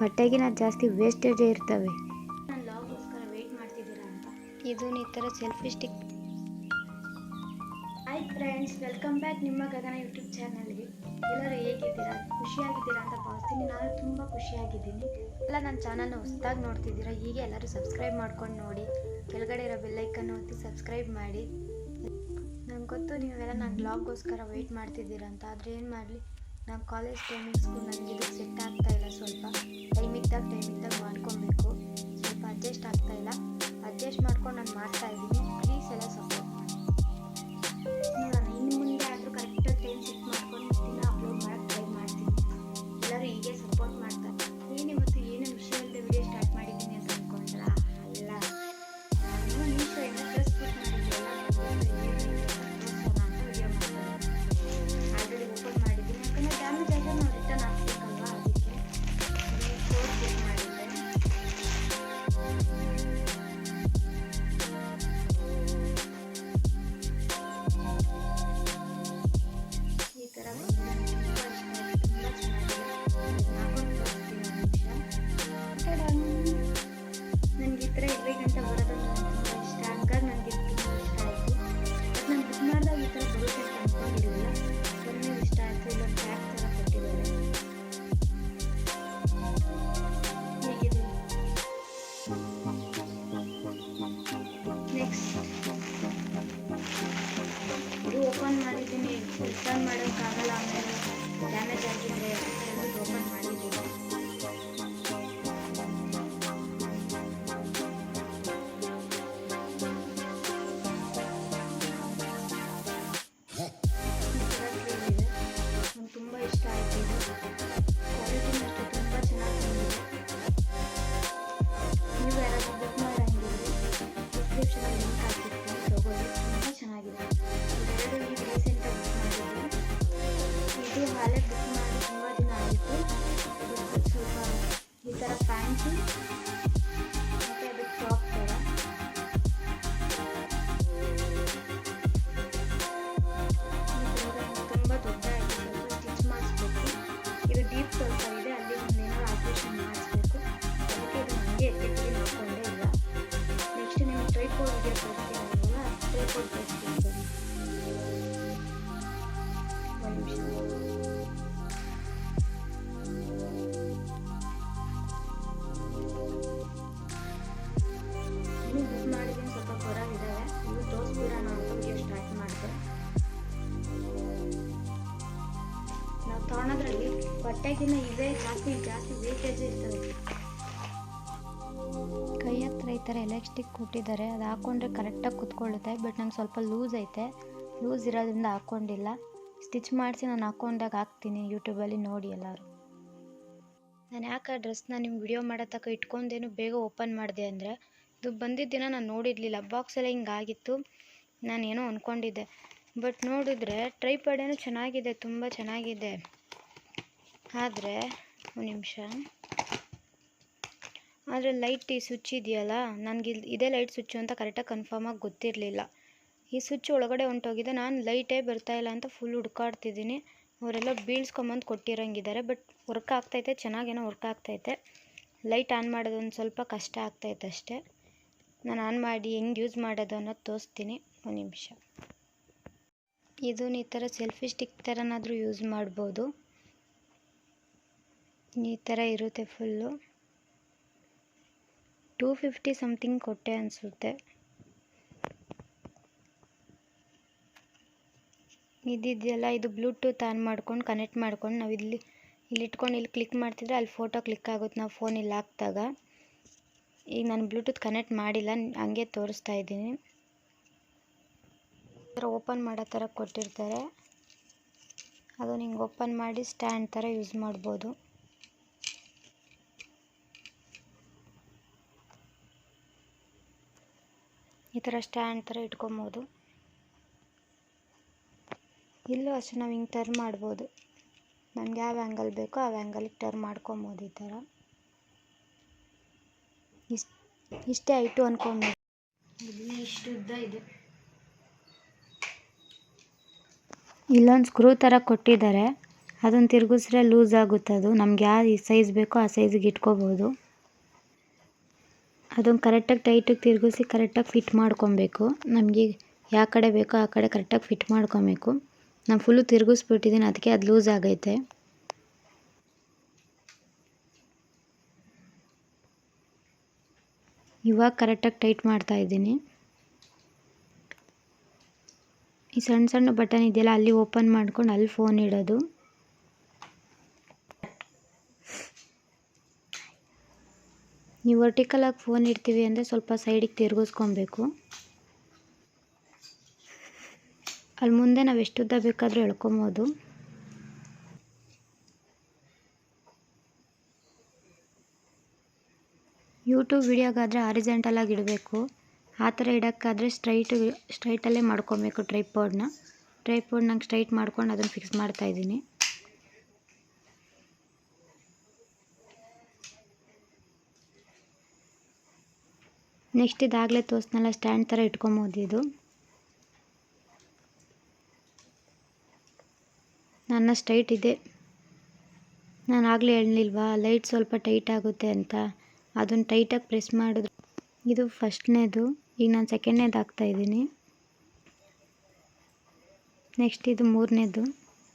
ಬಟ್ಟೆಗಿನ ಜಾಸ್ತಿ ವೇಸ್ಟೇಜೇ ಇರ್ತವೆ. ನಾನು ಲಾಗೋಸ್ಕರ ವೆಯ್ಟ್ ಮಾಡ್ತಿದ್ದೀರಾ ಅಂತ ಇದು ಈ ಥರ selfie stick hi friends welcome back ನಿಮ್ಮ ಗಗನ ಯೂಟ್ಯೂಬ್ ಚಾನಲ್ಗೆ ಎಲ್ಲರೂ ಹೇಗಿದ್ದೀರಾ? ಖುಷಿಯಾಗಿದ್ದೀರಾ ಅಂತ ಭಾವಿಸ್ತೀನಿ. ನಾನು ತುಂಬ ಖುಷಿಯಾಗಿದ್ದೀನಿ. ಎಲ್ಲ ನನ್ನ ಚಾನಲ್ನ ಹೊಸದಾಗಿ ನೋಡ್ತಿದ್ದೀರಾ? ಹೀಗೆ ಎಲ್ಲರೂ ಸಬ್ಸ್ಕ್ರೈಬ್ ಮಾಡ್ಕೊಂಡು ನೋಡಿ. ಕೆಳಗಡೆ ಇರೋ ಬೆಲ್ಲೈಕನ್ನು ಒತ್ತಿ ಸಬ್ಸ್ಕ್ರೈಬ್ ಮಾಡಿ. ನಂಗೆ ಗೊತ್ತು ನೀವೆಲ್ಲ ನಾನು ಬ್ಲಾಗ್ಗೋಸ್ಕರ ವೆಯ್ಟ್ ಮಾಡ್ತಿದ್ದೀರಾ ಅಂತ, ಆದರೆ ಏನು ಮಾಡಲಿ? ನಾವು ಕಾಲೇಜ್ ಟೈಮಿಂಗ್ಸ್ಗೂ ನನಗೆ ಇದು ಸೆಟ್ ಆಗ್ತಾ ಇಲ್ಲ ಸ್ವಲ್ಪ. ಟೈಮ್ ಇದ್ದಾಗ ಟೈಮ್ ಇದ್ದಾಗ ಮಾಡ್ಕೊಬೇಕು. ಸ್ವಲ್ಪ ಅಡ್ಜಸ್ಟ್ ಆಗ್ತಾ ಇಲ್ಲ. ಅಡ್ಜಸ್ಟ್ ಮಾಡ್ಕೊಂಡು ನಾನು ಮಾಡ್ತಾ ಇದ್ದೀನಿ. ಪ್ಲೀಸ್ ಎಲ್ಲ ನೆಕ್ಸ್ಟ್ ಇದು ಓಪನ್ ಮಾಡಿದ್ದೀನಿ ರಿಟರ್ನ್ ಮಾಡೋಕ್ಕಾಗಲ್ಲ ಆಮೇಲೆ ಡ್ಯಾಮೇಜ್ ಆಗಿದ್ರೆ ಅಂತ ಹೇಳ್ಬಿಟ್ಟು ಓಪನ್ ಮಾಡಿದ್ದೀನಿ ನಂಗೆ ತುಂಬ ಇಷ್ಟ ಆಯಿತು. ಇದು ಕ್ವಾಲಿಟಿನೂ ಅಷ್ಟೇ ತುಂಬ ಚೆನ್ನಾಗಿ ಬಂದಿದೆ ನೀವು ಯಾರಾದರೂ ಬುಕ್ ಮಾಡಂಗಿದ್ರೆ ಡಿಸ್ಕ್ರಿಪ್ಷನಲ್ಲಿ ಥರ ಮತ್ತೆ ಅದಕ್ಕೆ ಟಾಪ್ ಥರ ತುಂಬ ದೊಡ್ಡ ಸ್ಟಿಚ್ ಮಾಡಿಸ್ಬೇಕು. ಇದು ಡೀಪ್ ಸ್ವಲ್ಪ ಇದೆ, ಅಲ್ಲಿ ಒಂದೇನೋ ಆಪ್ರೇಷನ್ ಮಾಡಿಸ್ಬೇಕು. ಅದಕ್ಕೆ ಇದು ಬಟ್ಟೆಗಿನ್ನ ಇವೇ, ಜಾಸ್ತಿ ಜಾಸ್ತಿ ವೇಟೇಜ್ ಇರ್ತವೆ. ಕೈ ಹತ್ರ ಈ ಥರ ಎಲೆಕ್ಟ್ರಿಕ್ ಕೊಟ್ಟಿದ್ದಾರೆ ಅದು ಹಾಕ್ಕೊಂಡ್ರೆ ಕರೆಕ್ಟಾಗಿ ಕುತ್ಕೊಳ್ಳುತ್ತೆ ಬಟ್ ನಂಗೆ ಸ್ವಲ್ಪ ಲೂಸ್ ಐತೆ. ಲೂಸ್ ಇರೋದ್ರಿಂದ ಹಾಕ್ಕೊಂಡಿಲ್ಲ ಸ್ಟಿಚ್ ಮಾಡಿಸಿ ನಾನು ಹಾಕ್ಕೊಂಡಾಗ ಹಾಕ್ತೀನಿ ಯೂಟ್ಯೂಬಲ್ಲಿ ನೋಡಿ ಎಲ್ಲರೂ. ನಾನು ಯಾಕೆ ಆ ಡ್ರೆಸ್ನ ನಿಮ್ಮ ವಿಡಿಯೋ ಮಾಡೋ ತಕ್ಕ ಇಟ್ಕೊಂಡೇನು ಬೇಗ ಓಪನ್ ಮಾಡಿದೆ ಅಂದರೆ, ಇದು ಬಂದಿದ್ದ ದಿನ ನಾನು ನೋಡಿರಲಿಲ್ಲ. ಬಾಕ್ಸೆಲ್ಲ ಹಿಂಗಾಗಿತ್ತು ನಾನು ಏನೋ ಅಂದ್ಕೊಂಡಿದ್ದೆ ಬಟ್ ನೋಡಿದ್ರೆ ಟ್ರೈಪಾಡೇನೋ ಚೆನ್ನಾಗಿದೆ, ತುಂಬ ಚೆನ್ನಾಗಿದೆ. ಆದರೆ, ಒಂದು ನಿಮಿಷ. ಆದರೆ ಲೈಟ್ ಈ ಸ್ವಿಚ್ ಇದೆಯಲ್ಲ, ನನಗೆ ಇಲ್ಲಿ ಇದೇ ಲೈಟ್ ಸ್ವಿಚ್ಚು ಅಂತ ಕರೆಕ್ಟಾಗಿ ಕನ್ಫರ್ಮಾಗಿ ಗೊತ್ತಿರಲಿಲ್ಲ. ಈ ಸ್ವಿಚ್ ಒಳಗಡೆ ಹೊಂಟೋಗಿದೆ, ನಾನು ಲೈಟೇ ಬರ್ತಾ ಇಲ್ಲ ಅಂತ ಫುಲ್ ಹುಡ್ಕಾಡ್ತಿದ್ದೀನಿ. ಅವರೆಲ್ಲ ಬೀಳ್ಸ್ಕೊಂಬಂದು ಕೊಟ್ಟಿರೋಂಗಿದ್ದಾರೆ ಬಟ್ ವರ್ಕ್ ಆಗ್ತೈತೆ, ಚೆನ್ನಾಗೇನೋ ವರ್ಕ್ ಆಗ್ತೈತೆ. ಲೈಟ್ ಆನ್ ಮಾಡೋದು ಒಂದು ಸ್ವಲ್ಪ ಕಷ್ಟ ಆಗ್ತೈತೆ ಅಷ್ಟೇ. ನಾನು ಆನ್ ಮಾಡಿ ಹೆಂಗೆ ಯೂಸ್ ಮಾಡೋದು ಅನ್ನೋದು ತೋರಿಸ್ತೀನಿ, ಒಂದು ನಿಮಿಷ. ಇದು ಈ ಥರ ಸೆಲ್ಫಿ ಸ್ಟಿಕ್ ಥರನಾದರೂ ಯೂಸ್ ಮಾಡ್ಬೋದು. ಈ ಥರ ಇರುತ್ತೆ ಫುಲ್ಲು. ಟೂ ಫಿಫ್ಟಿ ಸಮಥಿಂಗ್ ಕೊಟ್ಟೆ ಅನಿಸುತ್ತೆ. ಇದಿದೆಯಲ್ಲ, ಇದು ಬ್ಲೂಟೂತ್ ಆನ್ ಮಾಡ್ಕೊಂಡು ಕನೆಕ್ಟ್ ಮಾಡ್ಕೊಂಡು, ನಾವು ಇಲ್ಲಿ ಇಲ್ಲಿ ಇಟ್ಕೊಂಡು ಇಲ್ಲಿ ಕ್ಲಿಕ್ ಮಾಡ್ತಿದ್ರೆ ಅಲ್ಲಿ ಫೋಟೋ ಕ್ಲಿಕ್ ಆಗುತ್ತೆ. ನಾವು ಫೋನ್ ಇಲ್ಲಿ ಹಾಕ್ದಾಗ. ಈಗ ನಾನು ಬ್ಲೂಟೂತ್ ಕನೆಕ್ಟ್ ಮಾಡಿಲ್ಲ, ಹಂಗೆ ತೋರಿಸ್ತಾ ಇದ್ದೀನಿ. ಥರ ಓಪನ್ ಮಾಡೋ ಥರ ಕೊಟ್ಟಿರ್ತಾರೆ. ಅದು ಹಿಂಗೆ ಓಪನ್ ಮಾಡಿ ಸ್ಟ್ಯಾಂಡ್ ಥರ ಯೂಸ್ ಮಾಡ್ಬೋದು. ಥರ ಸ್ಟ್ಯಾಂಡ್ ಥರ ಇಟ್ಕೊಬೋದು. ಇಲ್ಲೂ ಅಷ್ಟೇ ನಾವು ಹಿಂಗೆ ಟರ್ನ್ ಮಾಡ್ಬೋದು. ನಮ್ಗೆ ಯಾವ ಆ್ಯಂಗಲ್ ಬೇಕೋ ಆ ಆ್ಯಂಗಲಿಗೆ ಟರ್ನ್ ಮಾಡ್ಕೊಬೋದು ಈ ಥರ. ಇಷ್ಟು ಇಷ್ಟೇ ಆಯಿತು ಅಂದ್ಕೊಬೋದು ಇದನ್ನೇ ಇಷ್ಟು ಉದ್ದ ಇದೆ. ಇಲ್ಲೊಂದು ಸ್ಕ್ರೂ ಥರ ಕೊಟ್ಟಿದ್ದಾರೆ. ಅದನ್ನು ತಿರುಗಿಸ್ರೆ ಲೂಸ್ ಆಗುತ್ತೆ ಅದು. ನಮ್ಗೆ ಯಾವ ಸೈಜ್ ಬೇಕೋ ಆ ಸೈಜಿಗೆ ಇಟ್ಕೋಬೋದು. ಅದನ್ನು ಕರೆಕ್ಟಾಗಿ ಟೈಟಿಗೆ ತಿರುಗಿಸಿ ಕರೆಕ್ಟಾಗಿ ಫಿಟ್ ಮಾಡ್ಕೊಬೇಕು. ನಮಗೆ ಯಾವ ಕಡೆ ಬೇಕೋ ಆ ಕಡೆ ಕರೆಕ್ಟಾಗಿ ಫಿಟ್ ಮಾಡ್ಕೊಬೇಕು. ನಾನು ಫುಲ್ಲು ತಿರುಗಿಸ್ಬಿಟ್ಟಿದ್ದೀನಿ, ಅದಕ್ಕೆ ಅದು ಲೂಸ್ ಆಗೈತೆ. ಇವಾಗ ಕರೆಕ್ಟಾಗಿ ಟೈಟ್ ಮಾಡ್ತಾ ಇದ್ದೀನಿ. ಈ ಸಣ್ಣ ಸಣ್ಣ ಬಟನ್ ಇದೆಯಲ್ಲ, ಅಲ್ಲಿ ಓಪನ್ ಮಾಡ್ಕೊಂಡು ಅಲ್ಲಿ ಫೋನ್ ಇಡೋದು. ನೀವು ವರ್ಟಿಕಲಾಗಿ ಫೋನ್ ಇಡ್ತೀವಿ ಅಂದರೆ ಸ್ವಲ್ಪ ಸೈಡಿಗೆ ತಿರುಗಿಸ್ಕೊಬೇಕು. ಅಲ್ಲಿ ಮುಂದೆ ನಾವು ಎಷ್ಟುದ್ದ ಬೇಕಾದರೂ ಎಳ್ಕೊಬೋದು. ಯೂಟ್ಯೂಬ್ ವಿಡಿಯೋಗಾದರೆ ಆರಿಜೆಂಟಲಾಗಿ ಇಡಬೇಕು. ಆ ಥರ ಇಡೋಕ್ಕಾದರೆ ಸ್ಟ್ರೈಟು ಸ್ಟ್ರೈಟಲ್ಲೇ ಮಾಡ್ಕೊಬೇಕು ಟ್ರೈಪಾಡ್ನ ಟ್ರೈಪಾಡ್ ನಂಗೆ ಸ್ಟ್ರೈಟ್ ಮಾಡ್ಕೊಂಡು ಅದನ್ನು ಫಿಕ್ಸ್ ಮಾಡ್ತಾಯಿದ್ದೀನಿ ನೆಕ್ಸ್ಟ್ ಇದಾಗಲೇ ತೋರಿಸ್ನಲ್ಲ ಸ್ಟ್ಯಾಂಡ್ ಥರ ಇಟ್ಕೊಬೋದು ಇದು. ನನ್ನ ಸ್ಟ್ರೈಟ್ ಇದೆ. ನಾನು ಆಗಲೇ ಹೇಳಲಿಲ್ವಾ ಲೈಟ್ ಸ್ವಲ್ಪ ಟೈಟ್ ಆಗುತ್ತೆ ಅಂತ. ಅದನ್ನು ಟೈಟಾಗಿ ಪ್ರೆಸ್ ಮಾಡಿದ್ರು ಇದು ಫಸ್ಟ್ನೇದು ಈಗ ನಾನು ಸೆಕೆಂಡ್ನೇದು ಹಾಕ್ತಾಯಿದ್ದೀನಿ ನೆಕ್ಸ್ಟ್ ಇದು ಮೂರನೇದು.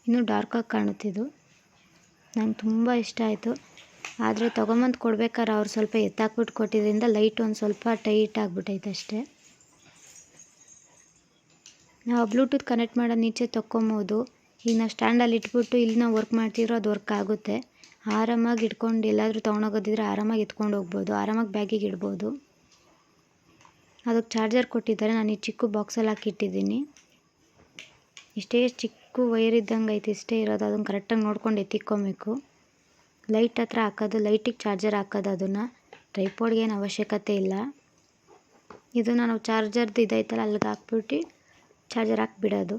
ಇನ್ನೂ ಡಾರ್ಕಾಗಿ ಕಾಣುತ್ತಿದ್ದು ನಂಗೆ ತುಂಬ ಇಷ್ಟ ಆಯಿತು. ಆದರೆ ತೊಗೊಂಬಂದು ಕೊಡ್ಬೇಕಾದ್ರೆ ಅವ್ರು ಸ್ವಲ್ಪ ಎತ್ತಾಕ್ಬಿಟ್ಟು ಕೊಟ್ಟಿದ್ದರಿಂದ ಲೈಟ್ ಒಂದು ಸ್ವಲ್ಪ ಟೈಟ್ ಆಗಿಬಿಟ್ಟೈತೆ ಅಷ್ಟೇ. ನಾವು ಬ್ಲೂಟೂತ್ ಕನೆಕ್ಟ್ ಮಾಡೋದು ನೀಚೆ ತೊಗೊಬೋದು ಈಗ ನಾವು ಸ್ಟ್ಯಾಂಡಲ್ಲಿ ಇಟ್ಬಿಟ್ಟು ಇಲ್ಲಿ ನಾವು ವರ್ಕ್ ಮಾಡ್ತಿದ್ರೂ ಅದು ವರ್ಕ್ ಆಗುತ್ತೆ. ಆರಾಮಾಗಿ ಇಟ್ಕೊಂಡು ಎಲ್ಲಾದರೂ ತೊಗೊಂಡೋಗೋದಿದ್ರೆ ಆರಾಮಾಗಿ ಎತ್ಕೊಂಡು ಹೋಗ್ಬೋದು. ಆರಾಮಾಗಿ ಬ್ಯಾಗಿಗೆ ಇಡ್ಬೋದು. ಅದಕ್ಕೆ ಚಾರ್ಜರ್ ಕೊಟ್ಟಿದ್ದಾರೆ. ನಾನು ಈ ಚಿಕ್ಕ ಬಾಕ್ಸಲ್ಲಿ ಹಾಕಿಟ್ಟಿದ್ದೀನಿ. ಇಷ್ಟೇ ಚಿಕ್ಕ ವೈರ್ ಇದ್ದಂಗೆ ಐತೆ, ಇಷ್ಟೇ ಇರೋದು. ಅದನ್ನು ಕರೆಕ್ಟಾಗಿ ನೋಡ್ಕೊಂಡು ಎತ್ತಿಕ್ಕೊಬೇಕು ಲೈಟ್ ಹತ್ರ ಹಾಕೋದು, ಲೈಟಿಗೆ ಚಾರ್ಜರ್ ಹಾಕೋದು, ಅದನ್ನು ಟ್ರೈಪೋಡ್ಗೆ ಏನು ಅವಶ್ಯಕತೆ ಇಲ್ಲ. ಇದು ನಾನು ಚಾರ್ಜರ್ದು ಇದೈತಲ್ಲ ಅಲ್ಲಿಗೆ ಹಾಕ್ಬಿಟ್ಟು ಚಾರ್ಜರ್ ಹಾಕ್ಬಿಡೋದು.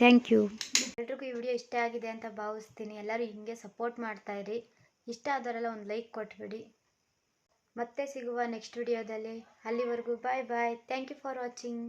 Thank you. ಎಲ್ರಿಗೂ ಈ ವಿಡಿಯೋ ಇಷ್ಟ ಆಗಿದೆ ಅಂತ ಭಾವಿಸ್ತೀನಿ. ಎಲ್ಲರೂ ಹಿಂಗೆ ಸಪೋರ್ಟ್ ಮಾಡ್ತಾಯಿರಿ ಇಷ್ಟ ಆದರೆಲ್ಲ ಒಂದು ಲೈಕ್ ಕೊಟ್ಬಿಡಿ. ಮತ್ತೆ ಸಿಗುವ ನೆಕ್ಸ್ಟ್ ವಿಡಿಯೋದಲ್ಲಿ. ಅಲ್ಲಿವರೆಗೂ bye bye. Thank you for watching.